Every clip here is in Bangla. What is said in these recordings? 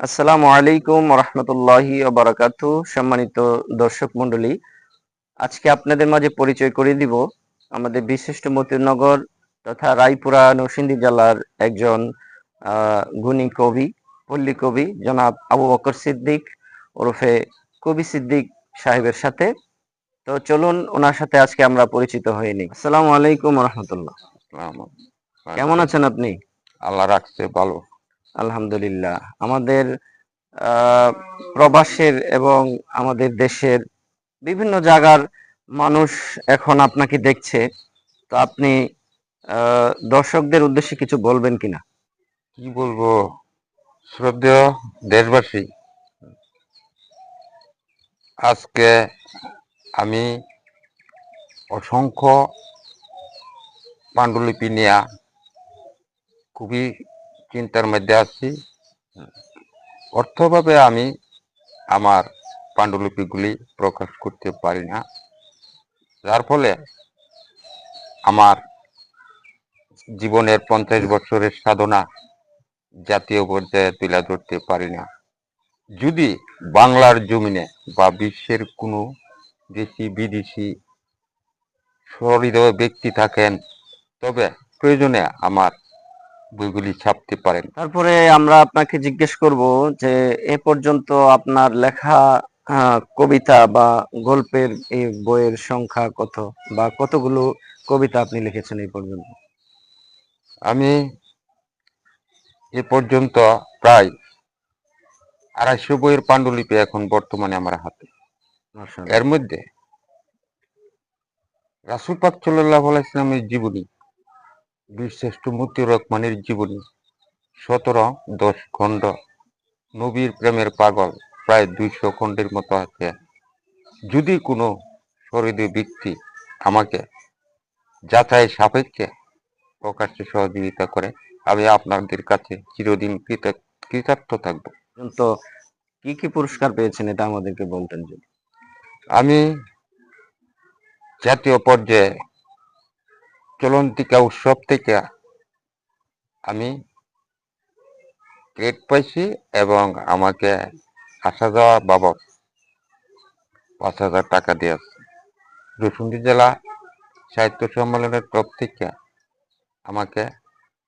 আসসালামু আলাইকুম রহমতুল্লাহি বারাকাতু সম্মানিত দর্শক মন্ডলী আজকে আপনাদের মাঝে পরিচয় করে দিব আমাদের বিশিষ্ট মতিনগর তথা রায়পুরা নরসিংদী জেলার একজন গুণী কবি পল্লী কবি জনাব আবু বকর সিদ্দিক ওরফে কবি সিদ্দিক সাহেবের সাথে। তো চলুন ওনার সাথে আজকে আমরা পরিচিত হয়ে নিই। আসসালামু আলাইকুম রহমতুল্লাহ কেমন আছেন আপনি? আল্লাহ রাখছে ভালো। আলহামদুলিল্লাহ। আমাদের প্রবাসের এবং আমাদের দেশের বিভিন্ন জায়গার মানুষ এখন আপনাকে দেখছে। তো আপনি দর্শকদের উদ্দেশ্যে কিছু বলবেন কিনা? কি বলব? শ্রদ্ধেয় দেশবাসী, আজকে আমি অসংখ্য পাণ্ডুলিপি নেয়া খুবই চিন্তার মধ্যে আছি। অর্থভাবে আমি আমার পাণ্ডুলিপিগুলি প্রকাশ করতে পারি না। যার ফলে আমার জীবনের পঞ্চাশ বছরের সাধনা জাতীয় পর্যায়ে তুলে ধরতে পারি না। যদি বাংলার জমিনে বা বিশ্বের কোনো দেশি, বিদেশি সহৃদয় ব্যক্তি থাকেন, তবে প্রয়োজনে আমার বইগুলি ছাপতে পারেন। তারপরে আমরা আপনাকে জিজ্ঞেস করব যে এ পর্যন্ত আপনার লেখা আহ, কবিতা বা গল্পের এই বইয়ের সংখ্যা কত বা কতগুলো কবিতা আপনি লিখেছেন এই পর্যন্ত? আমি এ পর্যন্ত প্রায় আড়াইশো বইয়ের পাণ্ডুলিপি এখন বর্তমানে আমার হাতে। এর মধ্যে রাসুল পাক সাল্লাহ ইসলামের জীবনী বীরশ্রেষ্ঠ মতিউর রহমানের জীবনী। সতেরো দশ খণ্ড। নবীর প্রেমের পাগল প্রায় দুইশো খণ্ডের মতো আছে। যদি কোনো সহৃদয় ব্যক্তি আমাকে যাচাই সাপেক্ষে প্রকাশ্যে সহযোগিতা করে আমি আপনাদের কাছে চিরদিন কৃতজ্ঞ- কৃতার্থ থাকব। পর্যন্ত কি কি পুরস্কার পেয়েছেন এটা আমাদেরকে বলতেন যদি। আমি জাতীয় পর্যায়ে চলন্তিকা উৎসব থেকে আমি গ্রেড পাইছি এবং আমাকে আসা যাওয়া বাবদ পাঁচ হাজার টাকা দিয়েছে। রসুন্দি জেলা সাহিত্য সম্মেলনের তরফ থেকে আমাকে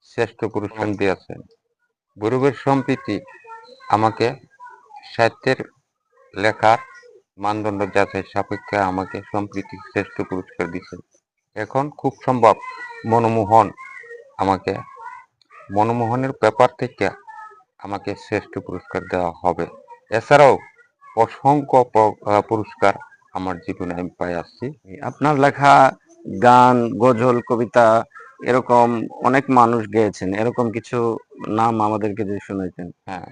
শ্রেষ্ঠ পুরস্কার দিয়েছেন গৌরবের সম্প্রীতি আমাকে সাহিত্যের লেখার মানদণ্ড যাচাই সাপেক্ষে আমাকে সম্প্রীতি শ্রেষ্ঠ পুরস্কার দিচ্ছে এখন খুব সম্ভব মনমোহন আমাকে, মনমোহনের ব্যাপার থেকে আমাকে শ্রেষ্ঠ পুরস্কার দেওয়া হবে। এছাড়াও অসংখ্য পুরস্কার আমার জীবনে আমি পাই আসছি। আপনার লেখা, গান, গজল, কবিতা, এরকম অনেক মানুষ গেয়েছেন, এরকম কিছু নাম আমাদেরকে যে শুনেছেন হ্যাঁ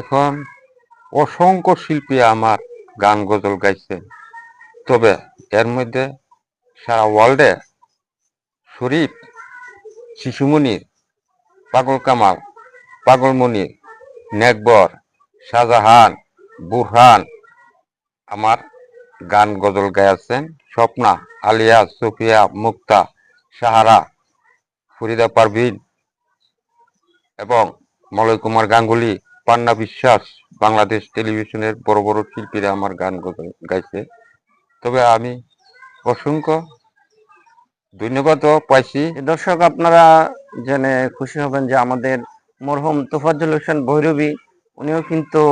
এখন অসংখ্য শিল্পী আমার গান, গজল গাইছে তবে এর মধ্যে সারা ওয়ার্ল্ডে শরীফ শিশুমণির পাগল কামাল পাগল মনির নেকবর, শাহজাহান, বুরহান, আমার গান গজল গাইছেন স্বপ্না, আলিয়া, সুফিয়া, মুক্তা, সাহারা, ফরিদা পারভিন এবং মলয় কুমার গাঙ্গুলি, পান্না বিশ্বাস, বাংলাদেশ টেলিভিশনের বড় বড় শিল্পীরা আমার গান গজল গাইছে। তবে আমি অসংখ্য ধন্যবাদও পাইছি। দর্শক, আপনারা জেনে খুশি হবেন যে আমাদের মরহুম তোফাজ্জল হোসেন ভৈরবী, উনিও কিন্তু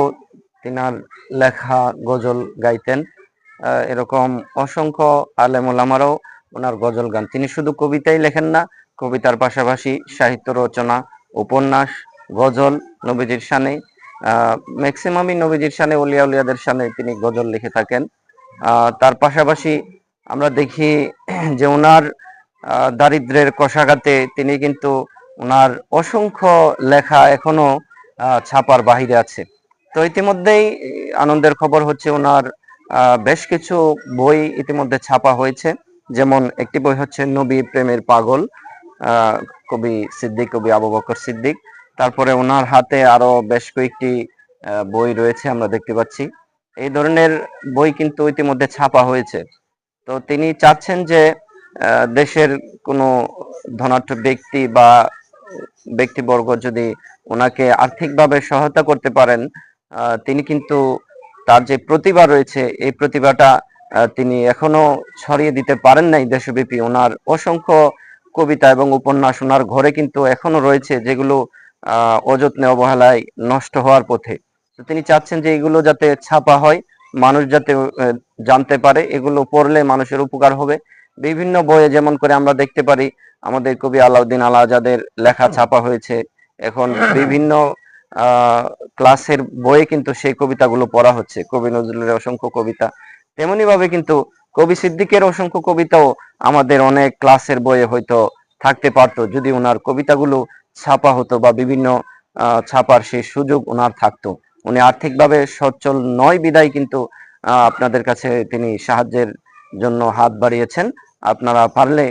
তিনার লেখা গজল গাইতেন। এরকম অসংখ্য আলেম ওলামারাও ওনার গজল গান। তিনি শুধু কবিতাই লেখেন না, কবিতার পাশাপাশি সাহিত্য রচনা, উপন্যাস, গজল নবীজির শানে ম্যাক্সিমামই নবীজির শানে উলিয়া উলিয়াদের শানে তিনি গজল লিখে থাকেন। তার পাশাপাশি আমরা দেখি যে ওনার আহ, দারিদ্র্যের কষাঘাতে তিনি কিন্তু ওনার অসংখ্য লেখা এখনও ছাপার বাহিরে আছে। তো ইতিমধ্যেই আনন্দের খবর হচ্ছে ওনার বেশ কিছু বই ইতিমধ্যে ছাপা হয়েছে। যেমন একটি বই হচ্ছে নবী প্রেমের পাগল কবি সিদ্দিক কবি আবু বকর সিদ্দিক। তারপরে ওনার হাতে আরও বেশ কয়েকটি বই রয়েছে আমরা দেখতে পাচ্ছি। এই ধরনের বই কিন্তু ইতিমধ্যে ছাপা হয়েছে। তো তিনি চাচ্ছেন যে দেশের কোনো ধনাঢ্য ব্যক্তি বা ব্যক্তিবর্গ যদি ওনাকে আর্থিকভাবে সহায়তা করতে পারেন তিনি কিন্তু তার যে প্রতিভা রয়েছে, এই প্রতিভাটা তিনি এখনও ছড়িয়ে দিতে পারেন নাই দেশব্যাপী। ওনার অসংখ্য কবিতা এবং উপন্যাস ওনার ঘরে কিন্তু এখনও রয়েছে, যেগুলো অযত্নে অবহেলায় নষ্ট হওয়ার পথে। তো তিনি চাচ্ছেন যে এগুলো যাতে ছাপা হয় মানুষ যাতে জানতে পারে, এগুলো পড়লে মানুষের উপকার হবে। বিভিন্ন বইয়ে যেমন করে আমরা দেখতে পারি, আমাদের কবি আলাউদ্দিন আল আজাদের লেখা ছাপা হয়েছে। এখন বিভিন্ন ক্লাসের বইয়ে কিন্তু সেই কবিতাগুলো পড়া হচ্ছে। কবি নজরুলের অসংখ্য কবিতা। তেমনি ভাবে কিন্তু কবি সিদ্দিকের অসংখ্য কবিতাও আমাদের অনেক ক্লাসের বইয়ে হয়তো থাকতে পারতো, যদি ওনার কবিতাগুলো ছাপা হতো বা বিভিন্ন ছাপার সেই সুযোগ ওনার থাকতো। উনি আর্থিকভাবে সচ্ছল নয়, বিদায় কিন্তু আপনাদের কাছে তিনি সাহায্যের জন্য হাত বাড়িয়েছেন। আপনারা পারলে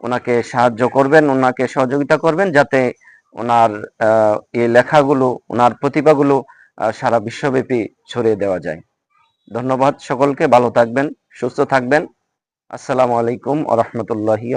ওনাকে সাহায্য করবেন, ওনাকে সহযোগিতা করবেন, যাতে ওনার এই লেখাগুলো, ওনার প্রতিভাগুলো সারা বিশ্বব্যাপী ছড়িয়ে দেওয়া যায়। ধন্যবাদ সকলকে, ভালো থাকবেন, সুস্থ থাকবেন। আসসালামু আলাইকুম আ রহমতুল্লাহি